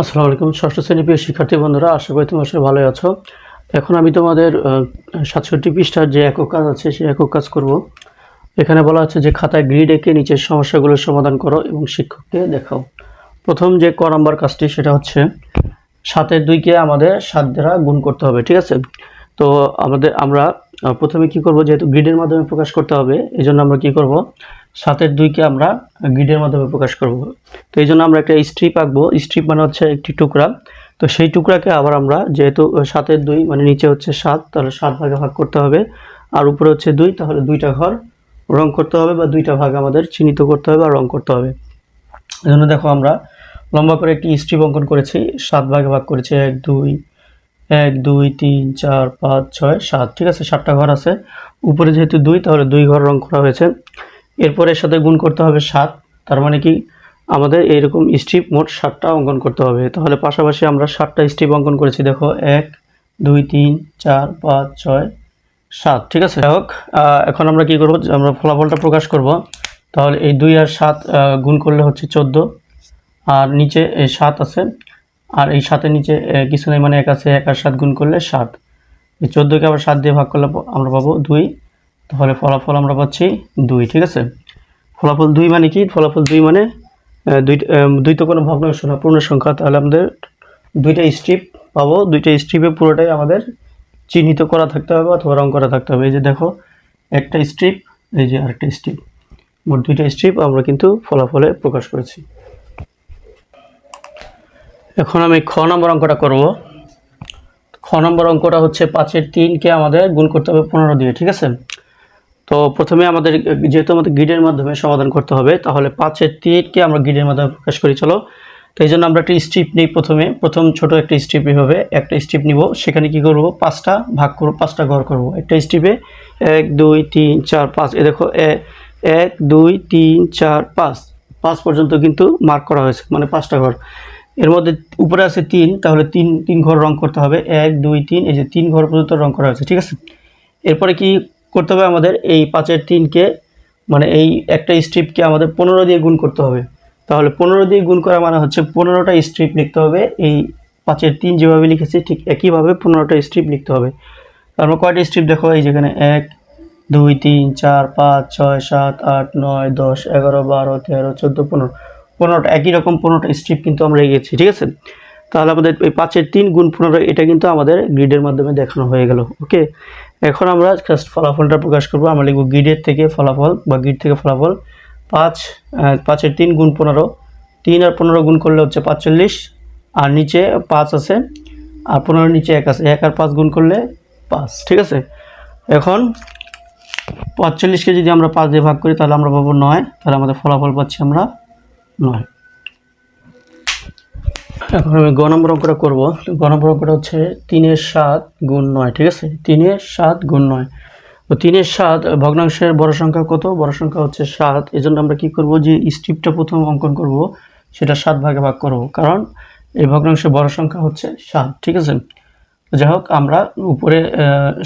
আসসালামু আলাইকুম। ষষ্ঠ শ্রেণি প্রিয় শিক্ষার্থী বন্ধুরা, আশা করি তোমার সবাই ভালোই আছো। এখন আমি তোমাদের সাতষট্টি পৃষ্ঠার যে একক কাজ আছে, সেই একক কাজ করব। এখানে বলা আছে যে খাতায় গ্রিড এঁকে নিচের সমস্যাগুলোর সমাধান করো এবং শিক্ষককে দেখাও। প্রথম যে ক নম্বর কাজটি, সেটা হচ্ছে সাতের দুইকে আমাদের সাত দ্বারা গুণ করতে হবে, ঠিক আছে? তো আমাদের, আমরা প্রথমে কি করব, যেহেতু গ্রিডের মাধ্যমে প্রকাশ করতে হবে এই জন্য আমরা কি করব, সাতের দুইকে আমরা গ্রিডের মাধ্যমে প্রকাশ করব। তো এই জন্য আমরা একটা স্ট্রিপ আঁকবো স্ট্রিপ মানে হচ্ছে একটি টুকরা। তো সেই টুকরাকে আবার আমরা যেহেতু সাতের দুই মানে নিচে হচ্ছে সাত, তাহলে সাত ভাগে ভাগ করতে হবে। আর উপরে হচ্ছে দুই, তাহলে দুইটা ঘর রং করতে হবে বা দুইটা ভাগ আমাদের চিহ্নিত করতে হবে আর রং করতে হবে। এই জন্য দেখো আমরা লম্বা করে একটি স্ট্রিপ অঙ্কন করেছি, সাত ভাগে ভাগ করেছি এক, দুই এক, দুই, তিন, চার, পাঁচ, ছয়, সাত, ঠিক আছে? সাতটা ঘর আছে। উপরে যেহেতু দুই, তাহলে দুই ঘর রং করা হয়েছে। এরপরে এর সাথে গুণ করতে হবে সাত। তার মানে কি? আমাদের এরকম স্ট্রিপ মোট সাতটা অঙ্কন করতে হবে। তাহলে পাশাপাশি আমরা সাতটা স্ট্রিপ অঙ্কন করেছি। দেখো, এক, দুই, তিন, চার, পাঁচ, ছয়, সাত, ঠিক আছে? হোক এখন আমরা কি করব? আমরা ফলাফলটা প্রকাশ করব। তাহলে এই দুই আর সাত গুণ করলে হচ্ছে চোদ্দ। আর নিচে এই সাত আছে। আর এই সাতের নিচে কিছু নেই মানে এক আছে, এক আর সাত গুণ করলে সাত। এই চোদ্দোকে আবার সাত দিয়ে ভাগ করলে আমরা পাবো দুই। তাহলে ফলাফল আমরা পাচ্ছি দুই, ঠিক আছে? ফলাফল দুই মানে কি? ফলাফল দুই মানে দুই দুই তো কোনো ভগ্নাংশ না, পূর্ণ সংখ্যা। তাহলে আমাদের দুইটা স্ট্রিপ পাবো। দুইটা স্ট্রিপে পুরোটাই আমাদের চিহ্নিত করা থাকতে হবে অথবা রং করা থাকতে হবে। এই যে দেখো, একটা স্ট্রিপ এই যে আরেকটা স্ট্রিপ মোট দুইটা স্ট্রিপ আমরা কিন্তু ফলাফলে প্রকাশ করেছি। এখন আমি খ নম্বর অঙ্কটা করব। খ নম্বর অঙ্কটা হচ্ছে পাঁচের তিনকে আমাদের গুণ করতে হবে পনেরো দিয়ে, ঠিক আছে? তো প্রথমে আমাদের যেহেতু আমাদের গ্রিডের মাধ্যমে সমাধান করতে হবে, তাহলে পাঁচের তিনকে আমরা গ্রিডের মাধ্যমে প্রকাশ করি, চলো। তো এই জন্য আমরা একটা স্ট্রিপ নিই প্রথমে, প্রথম ছোট একটা স্ট্রিপ হবে, একটা স্ট্রিপ নিব। সেখানে কি করব? পাঁচটা ভাগ করব, পাঁচটা ঘর করব। একটা স্ট্রিপে এক, দুই, তিন, চার, পাঁচ, এ দেখো এক, দুই, তিন, চার, পাঁচ। পাঁচ পর্যন্ত কিন্তু মার্ক করা হয়েছে মানে পাঁচটা ঘর এর মধ্যে উপরে আছে তিন, তাহলে তিন তিন ঘর রং করতে হবে। এক, দুই, তিন, এই যে তিন ঘর পর্যন্ত রং করা হয়েছে, ঠিক আছে? এরপরে কি করতে হবে আমাদের? এই পাঁচের তিনকে মানে এই একটা স্ট্রিপকে আমাদের পনেরো দিয়ে গুণ করতে হবে। তাহলে পনেরো দিয়ে গুণ করা মানে হচ্ছে পনেরোটা স্ট্রিপ লিখতে হবে। এই পাঁচের তিন যেভাবে লিখেছি, ঠিক একইভাবে পনেরোটা স্ট্রিপ লিখতে হবে। তারপর কয়টা স্ট্রিপ দেখো? এই যেখানে এক, দুই, তিন, চার, পাঁচ, ছয়, সাত, আট, নয়, দশ, এগারো, বারো, তেরো, চোদ্দ, পনেরো। পনেরোটা, একই রকম পনেরোটা স্ট্রিপ কিন্তু আমরা এগিয়েছি, ঠিক আছে? তাহলে আমাদের এই পাঁচের তিন গুণ পনেরো, এটা কিন্তু আমাদের গ্রিডের মাধ্যমে দেখানো হয়ে গেল ওকে এখন আমরা জাস্ট ফলাফলটা প্রকাশ করব, আমরা লিখব গ্রিডের থেকে ফলাফল বা গ্রিড থেকে ফলাফল পাঁচ পাঁচের তিন গুণ পনেরো, তিন আর পনেরো গুণ করলে হচ্ছে পাঁচচল্লিশ, আর নিচে পাঁচ আছে, আর পনেরোর নিচে এক আছে, এক আর পাঁচ গুণ করলে পাঁচ, ঠিক আছে? এখন পাঁচচল্লিশকে যদি আমরা পাঁচ দিয়ে ভাগ করি, তাহলে আমরা পাবো নয়, তাহলে আমাদের ফলাফল পাচ্ছি আমরা নয়। এখন আমি গ নম্বর অঙ্কটা করব। গ নম্বর অঙ্কটা হচ্ছে তিনের সাত গুণ নয়, ঠিক আছে? তিনের সাত গুণ নয়। তো তিনের সাত ভগ্নাংশের বড় সংখ্যা কত? বড় সংখ্যা হচ্ছে সাত। এই জন্য আমরা কি করব? যে স্ট্রিপটা প্রথম অঙ্কন করব, সেটা সাত ভাগে ভাগ করব। কারণ এই ভগ্নাংশের বড় সংখ্যা হচ্ছে সাত, ঠিক আছে? যাই হোক, আমরা উপরে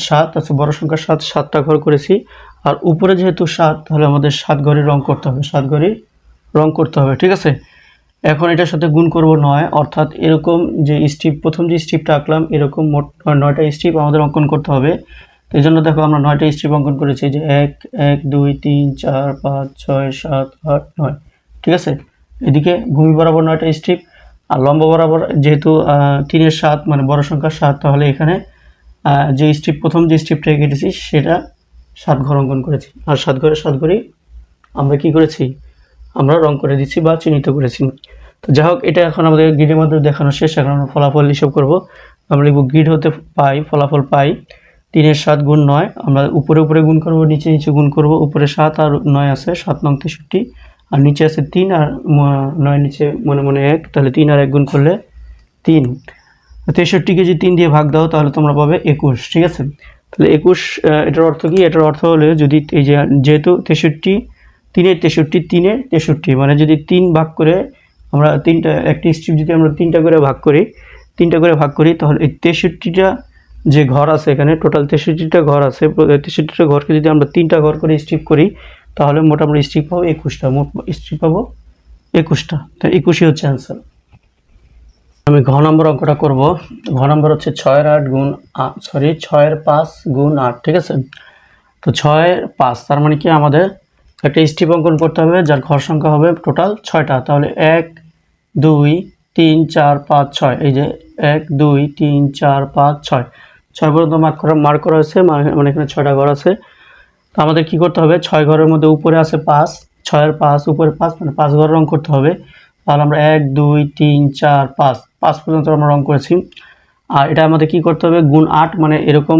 সাত আছে বড় সংখ্যা সাত, সাতটা ঘর করেছি। আর উপরে যেহেতু সাত, তাহলে আমাদের সাত ঘরে রং করতে হবে। সাত ঘরে রং করতে হবে, ঠিক আছে? এখন এটার সাথে গুণ করব নয়, অর্থাৎ এরকম যে স্ট্রিপ প্রথম যে স্ট্রিপটা আঁকলাম, এরকম মোট নয়টা স্ট্রিপ আমাদের অঙ্কন করতে হবে। তো এই জন্য দেখো আমরা নয়টা স্ট্রিপ অঙ্কন করেছি, যে এক এক, দুই, তিন, চার, পাঁচ, ছয়, সাত, আট, নয়, ঠিক আছে? এদিকে ভূমি বরাবর নয়টা স্ট্রিপ আর লম্বা বরাবর যেহেতু তিনের সাত মানে বড় সংখ্যা সাত, তাহলে এখানে যে স্ট্রিপ প্রথম যে স্ট্রিপটা কেটেছি সেটা সাত ঘর অঙ্কন করেছি। আর সাত ঘরে সাত ঘরেই আমরা কি করেছি? আমরা রং করে দিচ্ছি বা চিহ্নিত করেছি। তো যাই হোক, এটা এখন আমাদের গ্রিডের মাধ্যমে দেখানো শেষ। এখন আমরা ফলাফল হিসাব করব। আমরা লিখব গ্রিড হতে পাই, ফলাফল পাই তিনের সাত গুণ নয়। আমরা উপরে উপরে গুণ করব, নিচে নিচে গুণ করব। উপরে সাত আর নয় আছে, সাত নং তেষট্টি। আর নিচে আছে তিন আর নয় নিচে মনে মনে এক। তাহলে তিন আর এক গুণ করলে তিন। তেষট্টিকে যদি তিন দিয়ে ভাগ দাও, তাহলে তোমরা পাবে একুশ, ঠিক আছে? তাহলে একুশ এটার অর্থ কি? এটার অর্থ হলে যদি এই যে যেহেতু তেষট্টি তিনের তেষট্টি তিনের তেষট্টি মানে যদি তিন ভাগ করে আমরা তিনটা, একটি স্ট্রিপ যদি আমরা তিনটা করে ভাগ করি, তিনটা করে ভাগ করি, তাহলে এই তেষট্টিটা যে ঘর আছে এখানে টোটাল তেষট্টিটা ঘর আছে তেষট্টিটা ঘরকে যদি আমরা তিনটা ঘর করে স্ট্রিপ করি, তাহলে মোট আমরা স্ট্রিপ পাবো একুশটা, মোট স্ট্রিপ পাবো একুশটা। তো একুশই হচ্ছে অ্যান্সার আমি ঘ নম্বর অঙ্কটা করব। ঘ নম্বর হচ্ছে ছয়ের আট গুণ সরি ছয়ের পাঁচ গুণ আট, ঠিক আছে? তো ছয়ের পাঁচ, তার মানে কি আমাদের একটা স্টিপ অঙ্কন করতে হবে, যার ঘর সংখ্যা হবে টোটাল ছয়টা। তাহলে এক, দুই, তিন, চার, পাঁচ, ছয়। এই যে এক, দুই, তিন, চার, পাঁচ, ছয়। ছয় পর্যন্ত মার্ক করা মার্ক করা হয়েছে মানে মানে এখানে ছয়টা ঘর আছে। তো আমাদের কি করতে হবে? ছয় ঘরের মধ্যে উপরে আছে পাঁচ, ছয়ের পাঁচ, উপরে পাঁচ মানে পাঁচ ঘর রং করতে হবে। তাহলে আমরা এক, দুই, তিন, চার, পাঁচ। পাঁচ পর্যন্ত আমরা রং করেছি। আর এটা আমাদের কি করতে হবে? গুণ আট মানে এরকম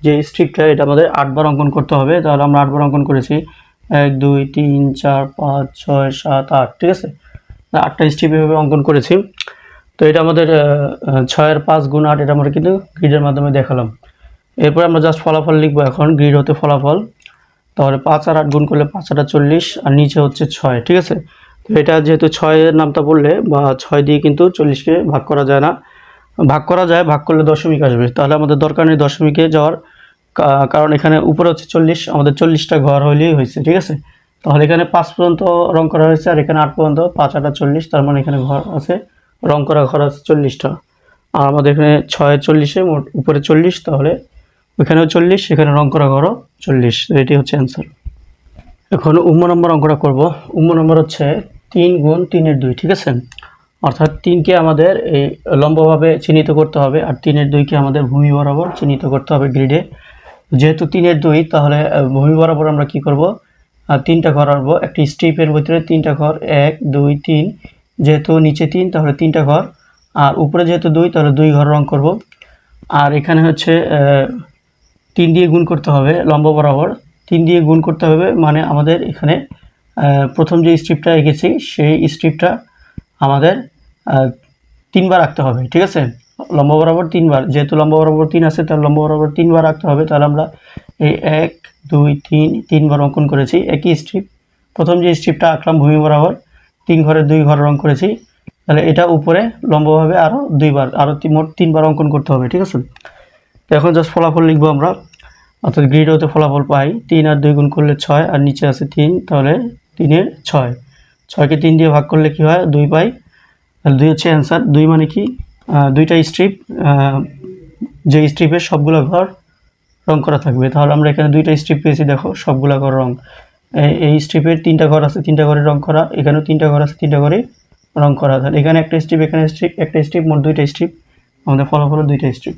যে স্ট্রিপটা এটা আমাদের আটবার অঙ্কন করতে হবে। তাহলে আমরা আটবার অঙ্কন করেছি। এক, দুই, তিন, চার, পাঁচ, ছয়, সাত, আট, ঠিক আছে? আটটা স্ট্রিপ এভাবে অঙ্কন করেছি। তো এটা আমাদের ছয়ের পাঁচ গুণ আট, এটা আমরা কিন্তু গ্রিডের মাধ্যমে দেখালাম। এরপর আমরা জাস্ট ফলাফল লিখব এখন গ্রিড হতে ফলাফল। তাহলে পাঁচ আর আট গুণ করলে পাঁচ আটা চল্লিশ, আর নিচে হচ্ছে ছয়, ঠিক আছে? তো এটা যেহেতু ছয়ের নামটা বললে, বা ছয় দিয়ে কিন্তু চল্লিশকে ভাগ করা যায় না। ভাগ করা যায়, ভাগ করলে দশমিক আসবে। তাহলে আমাদের দরকার নেই দশমিকে যাওয়ার। কারণ এখানে উপরে হচ্ছে চল্লিশ, আমাদের চল্লিশটা ঘর হইলেই হয়েছে, ঠিক আছে? তাহলে এখানে পাঁচ পর্যন্ত রং করা হয়েছে আর এখানে আট পর্যন্ত, পাঁচ আটা চল্লিশ, তার মানে এখানে ঘর আছে, রং করা ঘর আছে চল্লিশটা। আর আমাদের এখানে ছয় চল্লিশে মোট উপরে চল্লিশ, তাহলে ওইখানেও চল্লিশ, এখানে রং করা ঘরও চল্লিশ এটি হচ্ছে অ্যান্সার এখন উম্ম নম্বর অঙ্কটা করব। উম্ম নম্বর হচ্ছে তিন গুণ তিনের দুই, ঠিক আছে? অর্থাৎ তিনকে আমাদের এই লম্বভাবে চিহ্নিত করতে হবে, আর তিনের দুইকে আমাদের ভূমি বরাবর চিহ্নিত করতে হবে গ্রিডে যেহেতু তিনের দুই, তাহলে ভূমি বরাবর আমরা কি করব? তিনটা ঘর আনব। একটি স্ট্রিপের ভিতরে তিনটা ঘর, এক, দুই, তিন। যেহেতু নিচে তিন, তাহলে তিনটা ঘর। আর উপরে যেহেতু দুই, তাহলে দুই ঘর রং করব। আর এখানে হচ্ছে তিন দিয়ে গুণ করতে হবে, লম্ব বরাবর। তিন দিয়ে গুণ করতে হবে মানে আমাদের এখানে প্রথম যে স্ট্রিপটা এঁকেছি, সেই স্ট্রিপটা আমাদের তিনবার রাখতে হবে, ঠিক আছে? লম্ব বরাবর তিনবার। যেহেতু লম্ব বরাবর তিন আছে, তাহলে লম্ব বরাবর তিনবার রাখতে হবে। তাহলে আমরা এই এক, দুই, তিন, তিনবার অঙ্কন করেছি। একই স্ট্রিপ প্রথম যে স্ট্রিপটা আঁকলাম ভূমি বরাবর, তিন ঘরে দুই ঘর রং করেছি। তাহলে এটা উপরে লম্বভাবে আরও দুইবার আরও মোট তিনবার অঙ্কন করতে হবে, ঠিক আছে? তো এখন জাস্ট ফলাফল লিখব আমরা। অর্থাৎ গ্রিড হতে ফলাফল পাই। তিন আর দুই গুণ করলে ছয়, আর নিচে আছে তিন, তাহলে তিনের ছয়। ছয়কে তিন দিয়ে ভাগ করলে কি হয়? দুই পাই। তাহলে দুই হচ্ছে অ্যান্সার দুই মানে কি? দুইটা স্ট্রিপ যে স্ট্রিপের সবগুলো ঘর রং করা থাকবে। তাহলে আমরা এখানে দুইটা স্ট্রিপ পেয়েছি, দেখো, সবগুলো ঘর রং। এই- স্ট্রিপের তিনটা ঘর আছে, তিনটা ঘরে রং করা, এখানেও তিনটা ঘর আছে, তিনটা ঘরে রং করা। তাহলে এখানে একটা স্ট্রিপ এখানে স্ট্রিপ একটা স্ট্রিপ মোট দুইটা স্ট্রিপ আমাদের ফলাফল দুইটা স্ট্রিপ